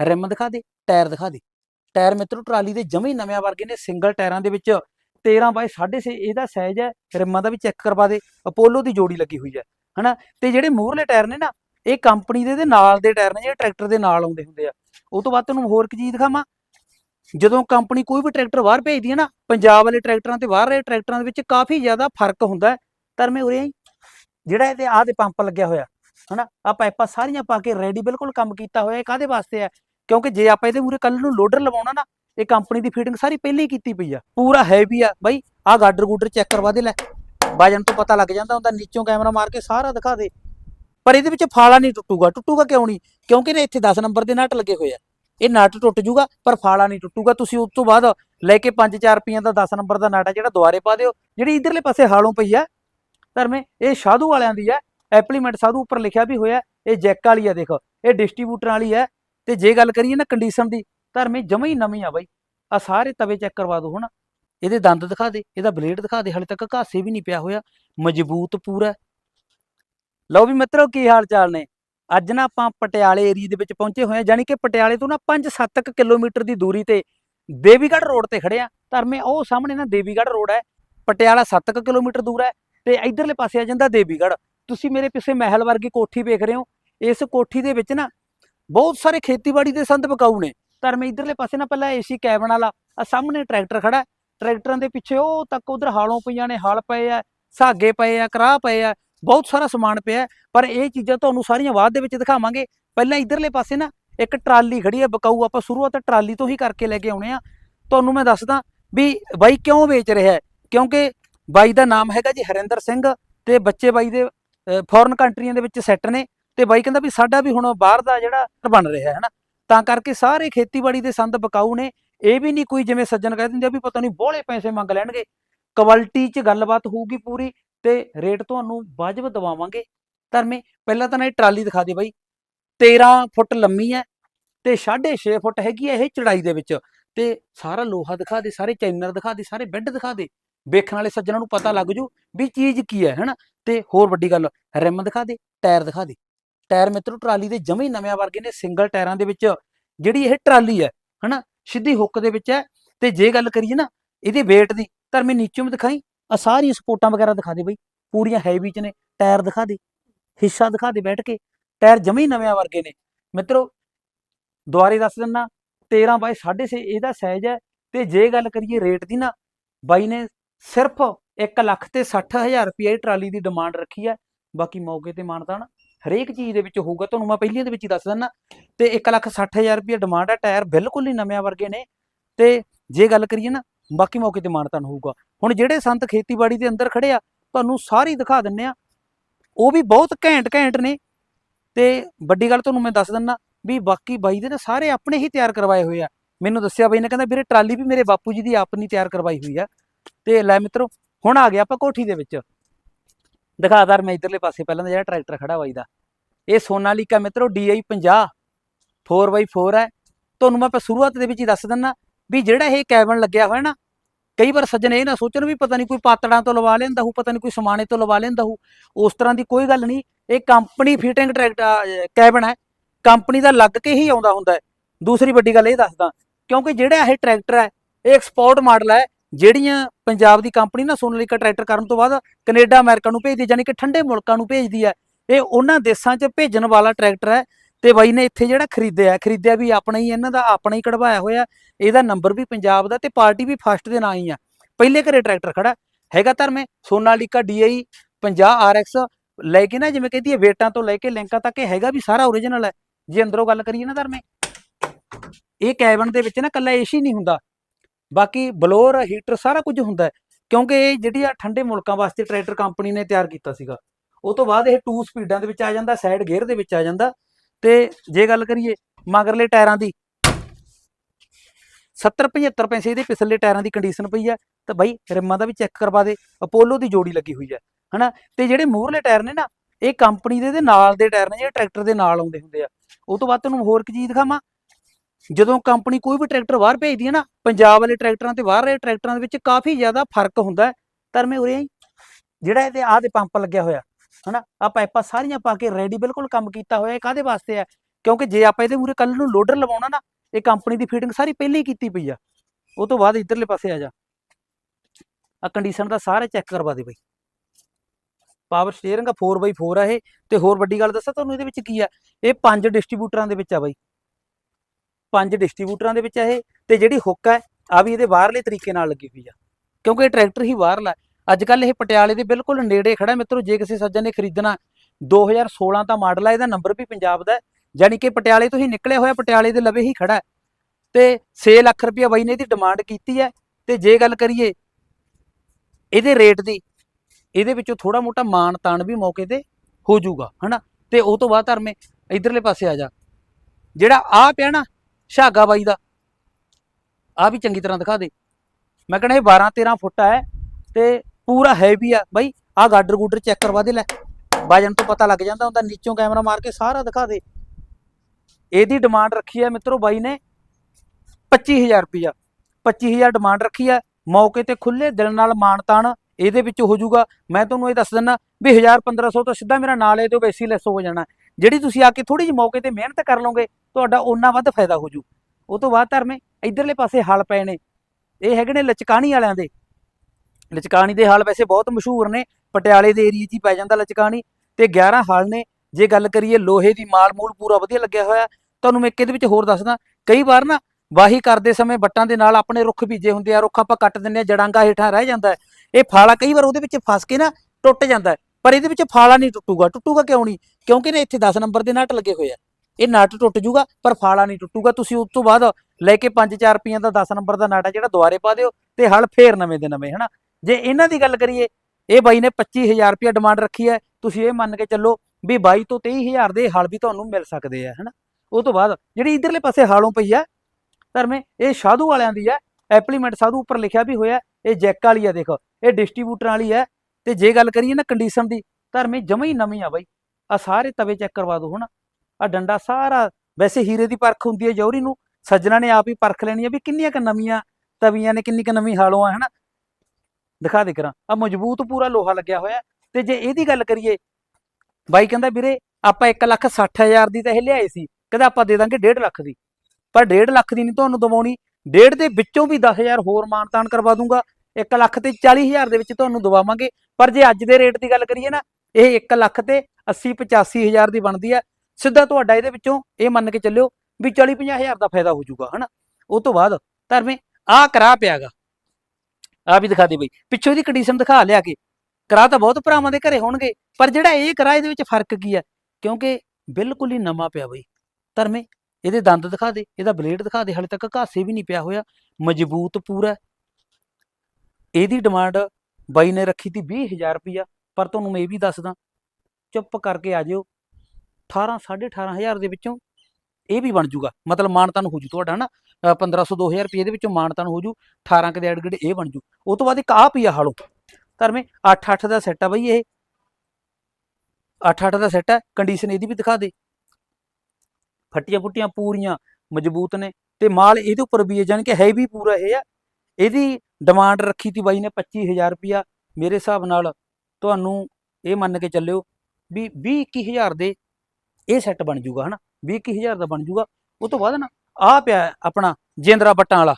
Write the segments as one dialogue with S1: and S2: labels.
S1: Rim ਦਿਖਾ ਦੇ, tyre ਦਿਖਾ ਦੇ। ਟਾਇਰ ਮਿੱਤਰੋ, ਟਰਾਲੀ ਦੇ ਜਮੇ ਨਵੇਂ ਵਰਗੇ ਨੇ, ਸਿੰਗਲ ਟਾਇਰਾਂ ਦੇ ਵਿੱਚ 13 ਬਾਈ 6.5 ਇਹਦਾ ਸਾਈਜ਼ ਹੈ, ਰਿਮਾਂ ਦਾ ਵੀ ਚੈੱਕ ਕਰਵਾ ਦੇ ਅਪੋਲੋ ਦੀ ਜੋੜੀ ਲੱਗੀ ਹੋਈ ਹੈ, ਹਨਾ? ਤੇ ਜਿਹੜੇ ਮੂਹਰਲੇ ਟਾਇਰ ਨੇ ਨਾ, ਇਹ ਕੰਪਨੀ ਦੇ ਦੇ ਨਾਲ ਦੇ ਟਾਇਰ ਨੇ, ਜਿਹੜੇ ਟਰੈਕਟਰ ਦੇ ਨਾਲ ਆਉਂਦੇ ਹੁੰਦੇ ਆ। ਉਹ ਤੋਂ ਬਾਅਦ ਤੁਹਾਨੂੰ ਹੋਰ ਕੀ ਚੀਜ਼ ਦਿਖਾਵਾਂ। ਜਦੋਂ ਕੰਪਨੀ ਕੋਈ ਵੀ ਟਰੈਕਟਰ ਬਾਹਰ ਭੇਜਦੀ ਹੈ ਨਾ, ਪੰਜਾਬ ਵਾਲੇ ਟਰੈਕਟਰਾਂ ਤੇ ਬਾਹਰ ਵਾਲੇ ਟਰੈਕਟਰਾਂ ਦੇ ਵਿੱਚ ਕਾਫੀ ਜ਼ਿਆਦਾ ਫ਼ਰਕ ਹੁੰਦਾ ਹੈ। ਪਰ ਮੈਂ ਉਰੇ ਆਈ। ਜਿਹੜਾ ਇਹਦੇ ਆਹ ਦੇ ਪੰਪ ਲੱਗਿਆ ਹੋਇਆ, ਹਨਾ? ਆ ਪਾਈਪਾਂ ਸਾਰੀਆਂ ਪਾ ਕੇ ਰੈਡੀ ਬਿਲਕੁਲ ਕੰਮ ਕੀਤਾ ਹੋਇਆ, ਇਹ ਕਾਦੇ ਵਾਸਤੇ ਹੈ? ਕਿਉਂਕਿ ਜੇ ਆਪਾਂ ਇਹਦੇ ਮੂਰੇ ਕੱਲ ਨੂੰ ਲੋਡਰ ਲਵਾਉਣਾ ਨਾ, ਇਹ ਕੰਪਨੀ ਦੀ ਫਿਟਿੰਗ ਸਾਰੀ ਪਹਿਲਾਂ ਹੀ ਕੀਤੀ ਪਈ ਆ। ਪੂਰਾ ਹੈਵੀ ਆ। ਬਾਈ, ਆਹ ਗਾਡਰ ਗੂਡਰ ਚੈੱਕ ਕਰਵਾ ਦੇ, ਲੈ। ਵਜਨ ਤੋਂ ਪਤਾ ਲੱਗ ਜਾਂਦਾ ਹੁੰਦਾ, ਨੀਚੋਂ ਕੈਮਰਾ ਮਾਰ ਕੇ ਸਾਰਾ ਦਿਖਾ ਦੇ। ਪਰ ਇਹਦੇ ਵਿੱਚ ਫਾਲਾ ਨਹੀਂ ਟੁੱਟੂਗਾ। ਟੁੱਟੂਗਾ ਕਿਉਂ ਨਹੀਂ? ਕਿਉਂਕਿ ਨੇ ਇੱਥੇ 10 ਨੰਬਰ ਦੇ ਨਟ ਲੱਗੇ ਹੋਏ ਆ। ਇਹ ਨਟ ਟੁੱਟ ਜੂਗਾ, ਪਰ ਫਾਲਾ ਨਹੀਂ ਟੁੱਟੂਗਾ। ਤੁਸੀਂ ਉਸ ਤੋਂ ਬਾਅਦ ਲੈ ਕੇ 5-4 ਰੁਪਈਆਂ ਦਾ 10 ਨੰਬਰ ਦਾ ਨਟ ਆ, ਜਿਹੜਾ ਦੁਆਰੇ ਪਾ ਦਿਓ। ਜਿਹੜੀ ਇਧਰਲੇ ਪਾਸੇ ਹਾਲੋਂ ਪਈ ਆ, ਧਰਮੇ, ਇਹ ਸਾਧੂ ਵਾਲਿਆਂ ਦੀ ਹੈ ਐਪਲੀਮੈਂਟ ਸਾਧੂ ਉੱਪਰ ਲਿਖਿਆ ਵੀ ਹੋਇਆ, ਇਹ ਜੈਕ ਵਾਲੀ ਆ, ਦੇਖੋ। ਇਹ ਡਿਸਟ੍ਰੀਬਿਊਟਰ ਵਾਲੀ ਹੈ ਤੇ ਜੇ ਗੱਲ ਕਰੀਏ ਨਾ ਕੰਡੀਸ਼ਨ ਦੀ, ਧਰਮੇ ਜਮਾ ਹੀ ਨਵੀਂ ਆ ਬਾਈ। ਆ ਸਾਰੇ ਤਵੇ ਚੈੱਕ ਕਰਵਾ ਦੋ ਹੁਣ। ਇਹਦੇ ਦੰਦ ਦਿਖਾ ਦੇ, ਇਹਦਾ ਬਲੇਡ ਦਿਖਾ ਦੇ, ਹਲੇ ਤੱਕ ਘਾਸੇ ਵੀ ਨਹੀਂ ਪਿਆ ਹੋਇਆ, ਮਜ਼ਬੂਤ ਪੂਰਾ। ਲਓ ਵੀ ਮਿੱਤਰੋ ਕੀ ਹਾਲ ਚਾਲ ਨੇ। ਅੱਜ ਨਾ ਆਪਾਂ ਪਟਿਆਲੇ ਏਰੀਆ ਦੇ ਵਿੱਚ ਪਹੁੰਚੇ ਹੋਏ ਆ ਜਾਨੀ ਕਿ ਪਟਿਆਲੇ ਤੋਂ ਨਾ 5-7 ਕਿਲੋਮੀਟਰ ਦੀ ਦੂਰੀ ਤੇ ਦੇਵੀਗੜ੍ਹ ਰੋਡ ਤੇ ਖੜੇ ਆ ਧਰਮੇ ਉਹ ਸਾਹਮਣੇ ਨਾ ਦੇਵੀਗੜ੍ਹ ਰੋਡ ਹੈ। ਪਟਿਆਲਾ 7 ਕਿਲੋਮੀਟਰ ਦੂਰ ਹੈ ਤੇ ਇਧਰਲੇ ਪਾਸੇ ਆ ਜਾਂਦਾ ਦੇਵੀਗੜ੍ਹ। ਤੁਸੀਂ ਮੇਰੇ ਪਿੱਛੇ ਮਹਿਲ ਵਰਗੀ ਕੋਠੀ ਵੇਖ ਰਹੇ ਹੋ। ਇਸ ਕੋਠੀ ਦੇ ਵਿੱਚ ਨਾ ਬਹੁਤ ਸਾਰੇ ਖੇਤੀਬਾੜੀ ਦੇ ਸੰਦ ਬਕਾਊ ਨੇ। ਧਰਮ ਇਧਰਲੇ ਪਾਸੇ ਨਾ ਪਹਿਲਾਂ ਏਸੀ ਕੈਬਨ ਵਾਲਾ ਆ ਸਾਹਮਣੇ ਟਰੈਕਟਰ ਖੜਾ ਟਰੈਕਟਰਾਂ ਦੇ ਪਿੱਛੇ ਉਹ ਤੱਕ ਉਧਰ ਹਾਲੋਂ ਪਈਆਂ ਨੇ, ਹਾਲ ਪਏ ਆ ਸਾਗੇ ਪਏ ਆ, ਕਰਾਹ ਪਏ ਆ, ਬਹੁਤ ਸਾਰਾ ਸਮਾਨ ਪਿਆ ਪਰ ਇਹ ਚੀਜ਼ਾਂ ਤੁਹਾਨੂੰ ਸਾਰੀਆਂ ਬਾਅਦ ਦੇ ਵਿੱਚ ਦਿਖਾਵਾਂਗੇ। ਪਹਿਲਾਂ ਇਧਰਲੇ ਪਾਸੇ ਨਾ ਇੱਕ ਟਰਾਲੀ ਖੜੀ ਹੈ ਬਕਾਊ ਆਪਾਂ ਸ਼ੁਰੂਆਤ ਟਰਾਲੀ ਤੋਂ ਹੀ ਕਰਕੇ ਲੈ ਕੇ ਆਉਣੇ ਆ। ਤੁਹਾਨੂੰ ਮੈਂ ਦੱਸਦਾ ਵੀ ਬਾਈ ਕਿਉਂ ਵੇਚ ਰਿਹਾ ਹੈ? ਕਿਉਂਕਿ ਬਾਈ ਦਾ ਨਾਮ ਹੈਗਾ ਜੀ ਹਰਿੰਦਰ ਸਿੰਘ ਤੇ ਬੱਚੇ ਬਾਈ ਦੇ ਫੋਰਨ ਕੰਟਰੀਆਂ ਦੇ ਵਿੱਚ ਸੈੱਟ ਨੇ। ਤੇ ਬਾਈ ਕਹਿੰਦਾ ਵੀ ਸਾਡਾ ਵੀ ਹੁਣ ਬਾਹਰ ਦਾ ਜਿਹੜਾ ਬਣ ਰਿਹਾ ਹੈ ਹਨਾ ਤਾਂ ਕਰਕੇ ਸਾਰੇ ਖੇਤੀਬਾੜੀ ਦੇ ਸੰਦ ਬਕਾਊ ਨੇ। ਇਹ ਵੀ ਨਹੀਂ ਕੋਈ ਜਿਵੇਂ ਸੱਜਣ ਕਹਿ ਦਿੰਦੇ ਆ ਵੀ ਪਤਾ ਨਹੀਂ ਬੋਲੇ ਪੈਸੇ ਮੰਗ ਲੈਣਗੇ। ਕੁਆਲਿਟੀ 'ਚ ਗੱਲਬਾਤ ਹੋਊਗੀ ਪੂਰੀ ਤੇ ਰੇਟ ਤੁਹਾਨੂੰ ਵਾਜਬ ਦਵਾਵਾਂਗੇ। ਧਰਮੇ, ਪਹਿਲਾਂ ਤਾਂ ਨਾ ਇਹ ਟਰਾਲੀ ਦਿਖਾ ਦੇ ਬਾਈ। 13 ਫੁੱਟ ਲੰਮੀ ਹੈ ਤੇ 6.5 ਫੁੱਟ ਹੈਗੀ ਹੈ ਇਹ ਚੜਾਈ ਦੇ ਵਿੱਚ। ਤੇ ਸਾਰਾ ਲੋਹਾ ਦਿਖਾ ਦੇ, ਸਾਰੇ ਚੈਨਰ ਦਿਖਾ ਦੇ, ਸਾਰੇ ਬੈੱਡ ਦਿਖਾ ਦੇ। ਵੇਖਣ ਵਾਲੇ ਸੱਜਣਾਂ ਨੂੰ ਪਤਾ ਲੱਗ ਜੂ ਵੀ ਚੀਜ਼ ਕੀ ਹੈ, ਹਨਾ? ਤੇ ਹੋਰ ਵੱਡੀ ਗੱਲ, ਰਿਮ ਦਿਖਾ ਦੇ, ਟਾਇਰ ਦਿਖਾ ਦੇ। ਟਾਇਰ ਮਿੱਤਰੋ, ਟਰਾਲੀ ਦੇ ਜਮੇ ਹੀ ਨਵੇਂ ਵਰਗੇ ਨੇ, ਸਿੰਗਲ ਟਾਇਰਾਂ ਦੇ ਵਿੱਚ ਜਿਹੜੀ ਇਹ ਟਰਾਲੀ ਹੈ, ਹਨਾ, ਸਿੱਧੀ ਹੁੱਕ ਦੇ ਵਿੱਚ ਹੈ। ਤੇ ਜੇ ਗੱਲ ਕਰੀਏ ਨਾ, ਇਹਦੇ weight ਦੀ, ਤਾਂ ਮੈਂ ਨੀਚੋਂ ਵੀ ਦਿਖਾਈ ਆ ਸਾਰੀਆਂ ਸਪੋਰਟਾਂ ਵਗੈਰਾ ਦਿਖਾ ਦੇ ਬਈ। ਪੂਰੀਆਂ ਹੈਵੀ ਚ ਨੇ, ਟਾਇਰ ਦਿਖਾ ਦੇ, ਹਿੱਸਾ ਦਿਖਾ ਦੇ ਬੈਠ ਕੇ। ਟਾਇਰ ਜਮੇ ਨਵੇਂ ਵਰਗੇ ਨੇ। ਮਿੱਤਰੋ ਦੁਆਰੇ ਦੱਸ ਦਿੰਨਾ 13 ਬਾਈ 6.5 ਇਹਦਾ ਸਾਈਜ਼ ਹੈ। ਤੇ ਜੇ ਗੱਲ ਕਰੀਏ ਰੇਟ ਦੀ ਨਾ, ਬਾਈ ਨੇ ਸਿਰਫ 1 ਲੱਖ ਤੇ 60000 ਰੁਪਏ ਇਹ ਟਰਾਲੀ ਦੀ ਡਿਮਾਂਡ ਰੱਖੀ ਹੈ। ਬਾਕੀ ਮੌਕੇ ਤੇ ਮਾਨਤਾਨ ਹਰੇਕ ਚੀਜ਼ ਦੇ ਵਿੱਚ ਹੋਊਗਾ, ਤੁਹਾਨੂੰ ਮੈਂ ਪਹਿਲੀਆਂ ਦੇ ਵਿੱਚ ਹੀ ਦੱਸ ਦਿੰਦਾ। ਤੇ 1 ਲੱਖ 60000 ਰੁਪਏ ਡਿਮਾਂਡ ਹੈ ਟਾਇਰ ਬਿਲਕੁਲ ਹੀ ਨਵੇਂ ਵਰਗੇ ਨੇ। ਤੇ ਜੇ ਗੱਲ ਕਰੀਏ ਨਾ, ਬਾਕੀ ਮੌਕੇ ਤੇ ਮਾਨਤਾਨ ਹੋਊਗਾ। ਹੁਣ ਜਿਹੜੇ ਸੰਤ ਖੇਤੀਬਾੜੀ ਦੇ ਅੰਦਰ ਖੜੇ ਆ, ਤੁਹਾਨੂੰ ਸਾਰੀ ਦਿਖਾ ਦਿੰਨੇ ਆ। ਉਹ ਵੀ ਬਹੁਤ ਘੈਂਟ ਘੈਂਟ ਨੇ। ਤੇ ਵੱਡੀ ਗੱਲ ਤੁਹਾਨੂੰ ਮੈਂ ਦੱਸ ਦਿੰਨਾ ਵੀ ਬਾਕੀ ਬਾਈ ਦੇ ਨਾ ਸਾਰੇ ਆਪਣੇ ਹੀ ਤਿਆਰ ਕਰਵਾਏ ਹੋਏ ਆ। ਮੈਨੂੰ ਦੱਸਿਆ ਬਾਈ ਨੇ, ਕਹਿੰਦਾ ਵੀਰੇ ਟਰਾਲੀ ਵੀ ਮੇਰੇ ਬਾਪੂ ਜੀ ਦੀ ਆਪਣੀ ਤਿਆਰ ਕਰਵਾਈ ਹੋਈ ਆ। ਤੇ ਲੈ ਮਿੱਤਰੋ, ਹੁਣ ਆ ਗਿਆ ਆਪਾਂ ਕੋਠੀ ਦੇ ਵਿੱਚ। ਦਿਖਾਦਾਰ ਮੈਂ ਇਧਰਲੇ ਪਾਸੇ, ਪਹਿਲਾਂ ਦਾ ਜਿਹੜਾ ਟਰੈਕਟਰ ਖੜਾ ਬਾਈ ਦਾ। ਇਹ ਸੋਨਾਲੀਕਾ ਮਿੱਤਰੋ DI 50 4x4 ਹੈ। ਤੁਹਾਨੂੰ ਮੈਂ ਆਪਾਂ ਸ਼ੁਰੂਆਤ ਦੇ ਵਿੱਚ ਹੀ ਦੱਸ ਦਿੰਨਾ ਵੀ ਜਿਹੜਾ ਇਹ ਕੈਬਨ ਲੱਗਿਆ ਹੋਇਆ ਨਾ, ਕਈ ਵਾਰ ਸੱਜਣ ਇਹ ਨਾ ਸੋਚਣ ਵੀ ਪਤਾ ਨਹੀਂ ਕੋਈ ਪਾਤੜਾਂ ਤੋਂ ਲਵਾ ਲੈਂਦਾ ਹੋਊ, ਪਤਾ ਨਹੀਂ ਕੋਈ ਸਮਾਨੇ ਤੋਂ ਲਵਾ ਲੈਂਦਾ ਹੋਊ। ਉਸ ਤਰ੍ਹਾਂ ਦੀ ਕੋਈ ਗੱਲ ਨਹੀਂ, ਇਹ ਕੰਪਨੀ ਫਿਟਿੰਗ ਟਰੈਕਟਰ ਕੈਬਨ ਹੈ। ਕੰਪਨੀ ਦਾ ਲੱਗ ਕੇ ਹੀ ਆਉਂਦਾ ਹੁੰਦਾ ਹੈ। ਦੂਸਰੀ ਵੱਡੀ ਗੱਲ ਇਹ ਦੱਸਦਾ, ਕਿਉਂਕਿ ਜਿਹੜਾ ਇਹ ਟਰੈਕਟਰ ਹੈ, ਇਹ ਐਕਸਪੋਰਟ ਮਾਡਲ ਹੈ, ਜਿਹੜੀਆਂ ਪੰਜਾਬ ਦੀ ਕੰਪਨੀ ਨਾ ਸੋਨਾਲੀਕਾ ਟਰੈਕਟਰ ਕਰਨ ਤੋਂ ਬਾਅਦ ਕੈਨੇਡਾ, ਅਮਰੀਕਾ ਨੂੰ ਭੇਜਦੀ ਜਾਨੀ ਕਿ ਠੰਡੇ ਮੁਲਕਾਂ ਨੂੰ ਭੇਜਦੀ ਹੈ। ਇਹ ਉਹਨਾਂ ਦੇਸ਼ਾਂ 'ਚ ਭੇਜਣ ਵਾਲਾ ਟਰੈਕਟਰ ਹੈ ਤੇ ਬਾਈ ਨੇ ਇੱਥੇ ਜਿਹੜਾ ਖਰੀਦਿਆ ਖਰੀਦਿਆ ਵੀ ਆਪਣਾ ਹੀ ਇਹਨਾਂ ਦਾ ਆਪਣਾ ਹੀ ਕਢਵਾਇਆ ਹੋਇਆ ਇਹਦਾ ਨੰਬਰ ਵੀ ਪੰਜਾਬ ਦਾ ਤੇ ਪਾਰਟੀ ਵੀ ਫਸਟ ਦੇ ਨਾਂ ਹੀ ਆ। ਪਹਿਲੇ ਘਰੇ ਟਰੈਕਟਰ ਖੜਾ ਹੈਗਾ ਧਰਮੇ ਸੋਨਾਲੀਕਾ DI 50 RX ਲੈ ਕੇ ਨਾ ਜਿਵੇਂ ਕਹਿੰਦੀ ਹੈ, ਵੇਟਾਂ ਤੋਂ ਲੈ ਕੇ ਲਿੰਕਾਂ ਤੱਕ ਇਹ ਹੈਗਾ ਵੀ ਸਾਰਾ ਓਰੀਜਨਲ ਹੈ। ਜੇ ਅੰਦਰੋਂ ਗੱਲ ਕਰੀਏ ਨਾ ਧਰਮੇ, ਇਹ ਕੈਬਨ ਦੇ ਵਿੱਚ ਨਾ ਕੱਲਾ ਏਸੀ ਨਹੀਂ ਹੁੰਦਾ। ਬਾਕੀ ਬਲੋਰ, ਹੀਟਰ ਸਾਰਾ ਕੁਝ ਹੁੰਦਾ ਕਿਉਂਕਿ ਇਹ ਜਿਹੜੀ ਆ ਠੰਡੇ ਮੁਲਕਾਂ ਵਾਸਤੇ ਟਰੈਕਟਰ ਕੰਪਨੀ ਨੇ ਤਿਆਰ ਕੀਤਾ ਸੀਗਾ। ਉਹ ਤੋਂ ਬਾਅਦ ਇਹ ਟੂ ਸਪੀਡਾਂ ਦੇ ਵਿੱਚ ਆ ਜਾਂਦਾ ਸਾਈਡ ਗੇਅਰ ਦੇ ਵਿੱਚ ਆ ਜਾਂਦਾ। ਤੇ ਜੇ ਗੱਲ ਕਰੀਏ ਮਗਰਲੇ ਟਾਇਰਾਂ ਦੀ 70 75 ਪੈਸੇ ਇਹਦੇ ਪਿਛਲੇ ਟਾਇਰਾਂ ਦੀ ਕੰਡੀਸ਼ਨ ਪਈ ਆ, ਤਾਂ ਬਾਈ ਰਿਮਾਂ ਦਾ ਵੀ ਚੈੱਕ ਕਰਵਾ ਦੇ ਅਪੋਲੋ ਦੀ ਜੋੜੀ ਲੱਗੀ ਹੋਈ ਹੈ ਹਨਾ? ਤੇ ਜਿਹੜੇ ਮੂਹਰਲੇ ਟਾਇਰ ਨੇ ਨਾ, ਇਹ ਕੰਪਨੀ ਦੇ ਦੇ ਨਾਲ ਦੇ ਟਾਇਰ ਨੇ, ਜਿਹੜੇ ਟਰੈਕਟਰ ਦੇ ਨਾਲ ਆਉਂਦੇ ਹੁੰਦੇ ਆ। ਉਹ ਤੋਂ ਬਾਅਦ ਤੁਹਾਨੂੰ ਹੋਰ ਕੀ ਚੀਜ਼ ਦਿਖਾਵਾਂ। ਜਦੋਂ ਕੰਪਨੀ ਕੋਈ ਵੀ ਟਰੈਕਟਰ ਬਾਹਰ ਭੇਜਦੀ ਹੈ ਨਾ, ਪੰਜਾਬ ਵਾਲੇ ਟਰੈਕਟਰਾਂ ਤੇ ਬਾਹਰ ਵਾਲੇ ਟਰੈਕਟਰਾਂ ਦੇ ਵਿੱਚ ਕਾਫੀ ਜ਼ਿਆਦਾ ਫ਼ਰਕ ਹੁੰਦਾ। ਹੈ ਮੈਂ ਉਰੇ ਆਈ, ਜਿਹੜਾ ਇਹਦੇ ਆਹ ਦੇ ਪੰਪ ਲੱਗਿਆ ਹੋਇਆ ਹਨਾ? ਆ ਪਾਈਪਾਂ ਸਾਰੀਆਂ ਪਾ ਕੇ ਰੈਡੀ ਬਿਲਕੁਲ ਕੰਮ ਕੀਤਾ ਹੋਇਆ, ਇਹ ਕਾਦੇ ਵਾਸਤੇ ਹੈ? ਕਿਉਂਕਿ ਜੇ ਆਪਾਂ ਇਹਦੇ ਮੂਰੇ ਕੱਲ ਨੂੰ ਲੋਡਰ ਲਵਾਉਣਾ ਨਾ, ਇਹ ਕੰਪਨੀ ਦੀ ਫਿਟਿੰਗ ਸਾਰੀ ਪਹਿਲੇ ਹੀ ਕੀਤੀ ਪਈ ਆ। ਉਹ ਤੋਂ ਬਾਅਦ ਇਧਰਲੇ ਪਾਸੇ ਆ ਜਾ। ਆ ਕੰਡੀਸ਼ਨ ਦਾ ਸਾਰੇ ਚੈੱਕ ਕਰਵਾ ਦੇ ਬਈ। ਪਾਵਰ ਸਟੀਅਰਿੰਗ ਆ 4x4 ਆ ਇਹ। ਤੇ ਹੋਰ ਵੱਡੀ ਗੱਲ ਦੱਸਾਂ ਤੁਹਾਨੂੰ, ਇਹਦੇ ਵਿੱਚ ਕੀ ਆ? ਇਹ ਪੰਜ ਡਿਸਟ੍ਰੀਬਿਊਟਰਾਂ ਦੇ ਵਿੱਚ ਆ ਬਾਈ। ਪੰਜ ਡਿਸਟ੍ਰੀਬਿਊਟਰਾਂ ਦੇ ਵਿੱਚ ਆ ਇਹ। ਤੇ ਜਿਹੜੀ ਹੁੱਕ ਹੈ ਆ ਵੀ ਇਹਦੇ ਬਾਹਰਲੇ ਤਰੀਕੇ ਨਾਲ ਲੱਗੀ ਹੋਈ ਆ। ਕਿਉਂਕਿ ਇਹ ਟਰੈਕਟਰ ਹੀ ਬਾਹਰਲਾ ਅੱਜ ਕੱਲ ਇਹ ਪਟਿਆਲੇ ਦੇ ਬਿਲਕੁਲ ਨੇੜੇ ਖੜਾ ਹੈ। ਮਿੱਤਰੋ, ਜੇ ਕਿਸੇ ਸੱਜਣ ਨੇ ਖਰੀਦਣਾ 2016 ਦਾ ਮਾਡਲ ਹੈ ਇਹਦਾ ਨੰਬਰ ਵੀ ਪੰਜਾਬ ਦਾ ਹੈ। ਯਾਨੀ ਕਿ ਪਟਿਆਲੇ ਤੋਂ ਹੀ ਨਿਕਲਿਆ ਹੋਇਆ, ਪਟਿਆਲੇ ਦੇ ਲਵੇ ਹੀ ਖੜਾ ਹੈ। ਤੇ 6 ਲੱਖ ਰੁਪਇਆ ਬਾਈ ਨੇ ਇਹਦੀ ਡਿਮਾਂਡ ਕੀਤੀ ਹੈ। ਤੇ ਜੇ ਗੱਲ ਕਰੀਏ ਇਹਦੇ ਰੇਟ ਦੀ, ਇਹਦੇ ਵਿੱਚੋਂ ਥੋੜਾ ਮੋਟਾ ਮਾਨ ਤਾਨ ਵੀ ਮੌਕੇ ਤੇ ਹੋ ਜਾਊਗਾ, ਹਨਾ? ਤੇ ਉਹ ਤੋਂ ਬਾਅਦ ਧਰਮੇ, ਇਧਰਲੇ ਪਾਸੇ ਆ ਜਾ। ਜਿਹੜਾ ਆ ਪਿਆ ਨਾ, ਸ਼ਾਗਾ ਬਾਈ ਦਾ ਆ ਵੀ ਚੰਗੀ ਤਰ੍ਹਾਂ ਦਿਖਾ ਦੇ। ਮੈਂ ਕਹਿੰਦਾ ਇਹ 12 13 ਫੁੱਟ ਹੈ ਤੇ ਪੂਰਾ ਹੈਵੀ ਆ। ਬਾਈ ਆ ਗਾਡਰ ਗੂਡਰ ਚੈੱਕ ਕਰਵਾ ਦੇ, ਲੈ। ਵਜਨ ਤੋਂ ਪਤਾ ਲੱਗ ਜਾਂਦਾ ਹੁੰਦਾ ਨੀਚੋਂ ਕੈਮਰਾ ਮਾਰ ਕੇ ਸਾਰਾ ਦਿਖਾ ਦੇ। ਇਹਦੀ ਡਿਮਾਂਡ ਰੱਖੀ ਹੈ ਮਿੱਤਰੋ ਬਾਈ ਨੇ 25000 ਰੁਪਇਆ। 25000 ਡਿਮਾਂਡ ਰੱਖੀ ਹੈ ਮੌਕੇ ਤੇ ਖੁੱਲੇ ਦਿਲ ਨਾਲ ਮਾਨਤਾਨ ਇਹਦੇ ਵਿੱਚ ਹੋ ਜਾਊਗਾ। ਮੈਂ ਤੁਹਾਨੂੰ ਇਹ ਦੱਸ ਦਿੰਦਾ ਵੀ 1000 1500 ਤੋਂ ਸਿੱਧਾ ਮੇਰਾ ਨਾਲ ਇਹ ਤੋਂ ਵੈਸੀ ਲੈਸ ਹੋ ਜਾਣਾ। ਜਿਹੜੀ ਤੁਸੀਂ ਆ ਕੇ ਥੋੜੀ ਜਿਹੀ ਮੌਕੇ ਤੇ ਮਿਹਨਤ ਕਰ ਲਓਗੇ, ਤੁਹਾਡਾ ਓਨਾ ਵੱਧ ਫਾਇਦਾ ਹੋ ਜੂ ਉਹ ਤੋਂ ਬਾਅਦ ਧਰਮੇ, ਇਧਰਲੇ ਪਾਸੇ ਹਲ ਪਏ ਨੇ। ਇਹ ਹੈਗੇ ਨੇ ਲਚਕਾਣੀ ਵਾਲਿਆਂ ਦੇ। ਲਚਕਾਣੀ ਦੇ ਹਾਲ ਵੈਸੇ ਬਹੁਤ ਮਸ਼ਹੂਰ ਨੇ, ਪਟਿਆਲੇ ਦੇ ਏਰੀਆ 'ਚ ਹੀ ਪੈ ਜਾਂਦਾ ਲਚਕਾਣੀ, ਤੇ 11 ਹਾਲ ਨੇ, ਜੇ ਗੱਲ ਕਰੀਏ ਲੋਹੇ ਦੀ ਮਾਲ ਮੂਲ ਪੂਰਾ ਵਧੀਆ ਲੱਗਿਆ ਹੋਇਆ, ਤੁਹਾਨੂੰ ਮੈਂ ਇੱਕ ਇਹਦੇ ਵਿੱਚ ਹੋਰ ਦੱਸਦਾ, ਕਈ ਵਾਰ ਨਾ ਵਾਹੀ ਕਰਦੇ ਸਮੇਂ ਵੱਟਾਂ ਦੇ ਨਾਲ ਆਪਣੇ ਰੁੱਖ ਬੀਜੇ ਹੁੰਦੇ ਆ, ਰੁੱਖ ਆਪਾਂ ਕੱਟ ਦਿੰਨੇ ਆ, ਜੜਾਂਗਾ ਹੇਠਾਂ ਰਹਿ ਜਾਂਦਾ ਇਹ ਫਾਲਾ ਕਈ ਵਾਰ ਉਹਦੇ ਵਿੱਚ ਫਸ ਕੇ ਨਾ ਟੁੱਟ ਜਾਂਦਾ ਪਰ ਇਹਦੇ ਵਿੱਚ ਫਾਲਾ ਨਹੀਂ ਟੁੱਟੂਗਾ ਟੁੱਟੂਗਾ ਕਿਉਂ ਨਹੀਂ, ਕਿਉਂਕਿ ਨੇ ਇੱਥੇ 10 ਨੰਬਰ ਦੇ ਨਟ ਲੱਗੇ ਹੋਏ ਆ, ਇਹ ਨਟ ਟੁੱਟ ਜੂਗਾ ਪਰ ਫਾਲਾ ਨਹੀਂ ਟੁੱਟੂਗਾ, ਤੁਸੀਂ ਉਸ ਤੋਂ ਬਾਅਦ ਲੈ ਕੇ 5-4 ਰੁਪਈਆਂ ਦਾ 10 ਨੰਬਰ ਦਾ ਨਟ ਆ ਜਿਹੜਾ ਦੁਬਾਰੇ ਪਾ ਦਿਓ, ਤੇ ਹਲ ਫੇਰ ਨਵੇਂ ਦੇ ਨਵੇਂ, ਹਨਾ ਜੇ ਇਹਨਾਂ ਦੀ ਗੱਲ ਕਰੀਏ, ਇਹ ਬਾਈ ਨੇ 25000 ਰੁਪਇਆ ਡਿਮਾਂਡ ਰੱਖੀ ਹੈ, ਤੁਸੀਂ ਇਹ ਮੰਨ ਕੇ ਚੱਲੋ ਵੀ 22 ਤੋਂ 23000 ਦੇ ਹਾਲ ਵੀ ਤੁਹਾਨੂੰ ਮਿਲ ਸਕਦੇ ਆ, ਹਨਾ? ਉਹ ਤੋਂ ਬਾਅਦ ਜਿਹੜੀ ਇਧਰਲੇ ਪਾਸੇ ਹਾਲੋਂ ਪਈ ਆ, ਧਰਮੇ, ਇਹ ਸਾਧੂ ਵਾਲਿਆਂ ਦੀ ਹੈ ਐਪਲੀਮੈਂਟ ਸਾਧੂ ਉੱਪਰ ਲਿਖਿਆ ਵੀ ਹੋਇਆ, ਇਹ ਜੈਕ ਵਾਲੀ ਆ ਦੇਖੋ, ਇਹ ਡਿਸਟ੍ਰੀਬਿਊਟਰ ਵਾਲੀ ਹੈ ਤੇ ਜੇ ਗੱਲ ਕਰੀਏ ਨਾ ਕੰਡੀਸ਼ਨ ਦੀ, ਧਰਮੇ ਜਮਾ ਹੀ ਨਵੀਂ ਆ ਬਾਈ ਆ ਸਾਰੇ ਤਵੇ ਚੈੱਕ ਕਰਵਾ ਦੋ ਹਨਾ? ਆ ਡੰਡਾ ਸਾਰਾ, ਵੈਸੇ ਹੀਰੇ ਦੀ ਪਰਖ ਹੁੰਦੀ ਹੈ ਜੌਹਰੀ ਨੂੰ, ਸੱਜਣਾ ਨੇ ਆਪ ਹੀ ਪਰਖ ਲੈਣੀ ਆ ਵੀ ਕਿੰਨੀਆਂ ਕ ਨਵੀਆਂ ਤਵੀਆਂ ਨੇ, ਕਿੰਨੀ ਕ ਨਵੀਂ ਹਾਲੋਂ ਆ, ਹਨਾ? ਦਿਖਾ ਦੇ ਕਰਾਂ। ਆ ਮਜ਼ਬੂਤ ਪੂਰਾ ਲੋਹਾ ਲੱਗਿਆ ਹੋਇਆ ਤੇ ਜੇ ਇਹਦੀ ਗੱਲ ਕਰੀਏ, ਬਾਈ ਕਹਿੰਦਾ, ਵੀਰੇ, ਆਪਾਂ 1 ਲੱਖ 60000 ਦੀ ਤਾਂ ਇਹ ਲਿਆਏ ਸੀ। ਕਹਿੰਦਾ, ਆਪਾਂ ਦੇ ਦਾਂਗੇ 1.5 ਲੱਖ ਦੀ। ਪਰ 1.5 ਲੱਖ ਦੀ ਨਹੀਂ ਤੁਹਾਨੂੰ ਦਵਾਉਣੀ। 1.5 ਦੇ ਵਿੱਚੋਂ ਵੀ 10000 ਹੋਰ ਮਾਨਤਾਨ ਕਰਵਾ ਦੂੰਗਾ। 1 ਲੱਖ ਤੇ 40000 ਦੇ ਵਿੱਚ ਤੁਹਾਨੂੰ ਦਵਾਵਾਂਗੇ। ਪਰ ਜੇ ਅੱਜ ਦੇ ਰੇਟ ਦੀ ਗੱਲ ਕਰੀਏ ਨਾ, ਇਹ 1 ਲੱਖ ਤੇ 80 85000 ਦੀ ਬਣਦੀ ਆ ਸਿੱਧਾ ਤੁਹਾਡਾ ਇਹਦੇ ਵਿੱਚੋਂ ਇਹ ਮੰਨ ਕੇ ਚੱਲਿਓ ਵੀ 40 50000 ਦਾ ਫਾਇਦਾ ਹੋ ਜਾਊਗਾ, ਹਨਾ? ਉਹ ਤੋਂ ਬਾਅਦ ਧਰਮੇ ਆ ਕਰਾ ਪਿਆਗਾ। ਆ ਵੀ ਦਿਖਾ ਦੇ ਬਈ। ਪਿੱਛੋਂ ਦੀ ਕੰਡੀਸ਼ਨ ਦਿਖਾ ਲਿਆ ਕੇ। ਕਰਾ ਤਾਂ ਬਹੁਤ ਭਰਾਵਾਂ ਦੇ ਘਰੇ ਹੋਣਗੇ। ਪਰ ਜਿਹੜਾ ਇਹ ਕਰਾ ਇਹਦੇ ਵਿੱਚ ਫ਼ਰਕ ਕੀ ਹੈ? ਕਿਉਂਕਿ ਬਿਲਕੁਲ ਹੀ ਨਵਾਂ ਪਿਆ ਬਈ। ਧਰਮੇ, ਇਹਦੇ ਦੰਦ ਦਿਖਾ ਦੇ, ਇਹਦਾ ਬਲੇਡ ਦਿਖਾ ਦੇ। ਹਲੇ ਤੱਕ ਘਾਸੇ ਵੀ ਨਹੀਂ ਪਿਆ ਹੋਇਆ। ਮਜ਼ਬੂਤ ਪੂਰਾ। ਇਹਦੀ ਡਿਮਾਂਡ ਬਾਈ ਨੇ ਰੱਖੀ ਤੀ 20000 ਰੁਪਇਆ ਪਰ ਤੁਹਾਨੂੰ ਮੈਂ ਇਹ ਵੀ ਦੱਸਦਾ, ਚੁੱਪ ਕਰਕੇ ਆ ਜਿਓ। 18 18500 ਦੇ ਵਿੱਚੋਂ ਇਹ ਵੀ ਬਣ ਜੂਗਾ। ਮਤਲਬ ਮਾਨਤਾਨ ਹੋ ਜੂ ਤੁਹਾਡਾ ਨਾ 1500 2000 ਰੁਪਏ ਦੇ ਵਿੱਚੋਂ ਮਾਨਤਾਨ ਹੋ ਜੂ 18 ਕ ਦੇ ਐਡਗੜ ਇਹ ਬਣ ਜੂ। ਉਹ ਤੋਂ ਬਾਅਦ ਇੱਕ ਆ ਪਈਆ ਹਾਲੋ ਧਰਮੇ 8-8 ਦਾ ਸੈੱਟ ਆ ਬਈ ਇਹ। 8-8 ਦਾ ਸੈੱਟ ਹੈ ਕੰਡੀਸ਼ਨ ਇਹਦੀ ਵੀ ਦਿਖਾ ਦੇ। ਫੱਟੀਆਂ ਫੁੱਟੀਆਂ ਪੂਰੀਆਂ, ਮਜ਼ਬੂਤ ਨੇ। ਤੇ ਮਾਲ ਇਹਦੇ ਉੱਪਰ ਵੀ ਹੈ ਜਾਨ ਕਿ ਹੈ ਵੀ ਪੂਰਾ ਇਹ ਆ। ਇਹਦੀ ਡਿਮਾਂਡ ਰੱਖੀ ਤੀ ਬਾਈ ਨੇ 25000 ਰੁਪਿਆ ਮੇਰੇ ਹਿਸਾਬ ਨਾਲ ਤੁਹਾਨੂੰ ਇਹ ਮੰਨ ਕੇ ਚੱਲਿਓ ਵੀ 20 21000 ਦੇ ਇਹ ਸੈੱਟ ਬਣ ਜੂਗਾ, ਹਨਾ? 20 21000 ਦਾ ਬਣ ਜੂਗਾ। ਉਹ ਤੋਂ ਬਾਅਦ ਨਾ ਆ ਪਿਆ ਆਪਣਾ ਜਿੰਦਰਾ ਬੱਟਾਂ ਵਾਲਾ।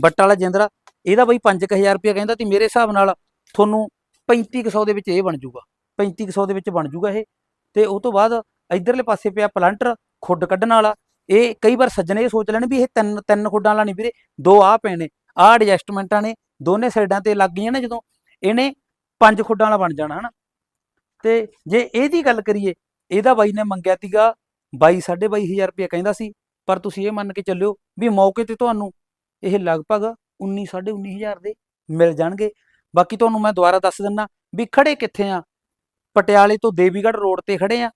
S1: ਬੱਟਾਂ ਵਾਲਾ ਜਿੰਦਰਾ, ਇਹਦਾ ਬਈ 5000 ਰੁਪਿਆ ਕਹਿੰਦਾ ਤੇ ਮੇਰੇ ਹਿਸਾਬ ਨਾਲ ਤੁਹਾਨੂੰ 3500 ਦੇ ਵਿੱਚ ਇਹ ਬਣ ਜੂਗਾ। 3500 ਦੇ ਵਿੱਚ ਬਣ ਜੂਗਾ ਇਹ। ਤੇ ਉਹ ਤੋਂ ਬਾਅਦ ਇਧਰਲੇ ਪਾਸੇ ਪਿਆ ਪਲੰਟਰ, ਖੁੱਡ ਕੱਢਣ ਵਾਲਾ। ਇਹ ਕਈ ਵਾਰ ਸੱਜਣੇ ਇਹ ਸੋਚ ਲੈਣ ਵੀ ਇਹ ਤਿੰਨ ਤਿੰਨ ਖੁੱਡਾਂ ਵਾਲਾ ਨਹੀਂ ਵੀਰੇ, ਦੋ ਆ ਪਏ ਨੇ। ਆਹ ਐਡਜਸਟਮੈਂਟਾਂ ਨੇ, ਦੋਨੇ ਸਾਈਡਾਂ ਤੇ ਲੱਗ ਗਈਆਂ ਨੇ ਜਦੋਂ ਇਹਨੇ ਪੰਜ ਖੁੱਡਾਂ ਵਾਲਾ ਬਣ ਜਾਣਾ, ਹਨਾ। ਤੇ ਜੇ ਇਹਦੀ ਗੱਲ ਕਰੀਏ, ਇਹਦਾ ਬਾਈ ਨੇ ਮੰਗਿਆ ਤੀਗਾ 22 22500 ਰੁਪਏ ਕਹਿੰਦਾ ਸੀ, ਪਰ ਤੁਸੀਂ ਇਹ ਮੰਨ ਕੇ ਚੱਲਿਓ ਵੀ ਮੌਕੇ ਤੇ ਤੁਹਾਨੂੰ ਇਹ ਲਗਭਗ 19 19500 ਦੇ ਮਿਲ ਜਾਣਗੇ। ਬਾਕੀ ਤੁਹਾਨੂੰ ਮੈਂ ਦੁਬਾਰਾ ਦੱਸ ਦਿੰਨਾ ਵੀ ਖੜੇ ਕਿੱਥੇ ਆ? ਪਟਿਆਲੇ ਤੋਂ ਦੇਵੀਗੜ੍ਹ ਰੋਡ ਤੇ ਖੜੇ ਆ।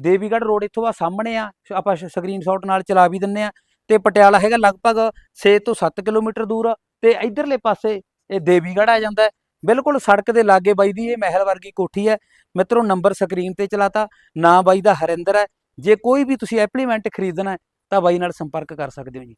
S1: ਦੇਵੀਗੜ੍ਹ ਰੋਡ ਇੱਥੋਂ ਆ ਸਾਹਮਣੇ ਆ, ਸ਼- ਆਪਾਂ ਸਕਰੀਨਸ਼ਾਟ ਨਾਲ ਚਲਾ ਵੀ ਦਿੰਨੇ ਆ। ਤੇ ਪਟਿਆਲਾ ਹੈਗਾ ਲਗਭਗ 6 ਤੋਂ 7 ਕਿਲੋਮੀਟਰ ਦੂਰ। ਤੇ ਇਧਰਲੇ ਪਾਸੇ ਇਹ ਦੇਵੀਗੜ੍ਹ ਆ ਜਾਂਦਾ ਬਿਲਕੁਲ ਸੜਕ ਦੇ ਲਾਗੇ ਬਾਈ ਦੀ ਇਹ ਮਹਿਲ ਵਰਗੀ ਕੋਠੀ ਹੈ। ਮਿੱਤਰੋ, ਨੰਬਰ ਸਕਰੀਨ ਤੇ ਚਲਾਤਾ। ਨਾਂ ਬਾਈ ਦਾ ਹਰਿੰਦਰ ਹੈ। ਜੇ ਕੋਈ ਵੀ ਤੁਸੀਂ ਐਪਲੀਮੈਂਟ ਖਰੀਦਣਾ ਤਾਂ ਬਾਈ ਨਾਲ ਸੰਪਰਕ ਕਰ ਸਕਦੇ ਹੋ ਜੀ।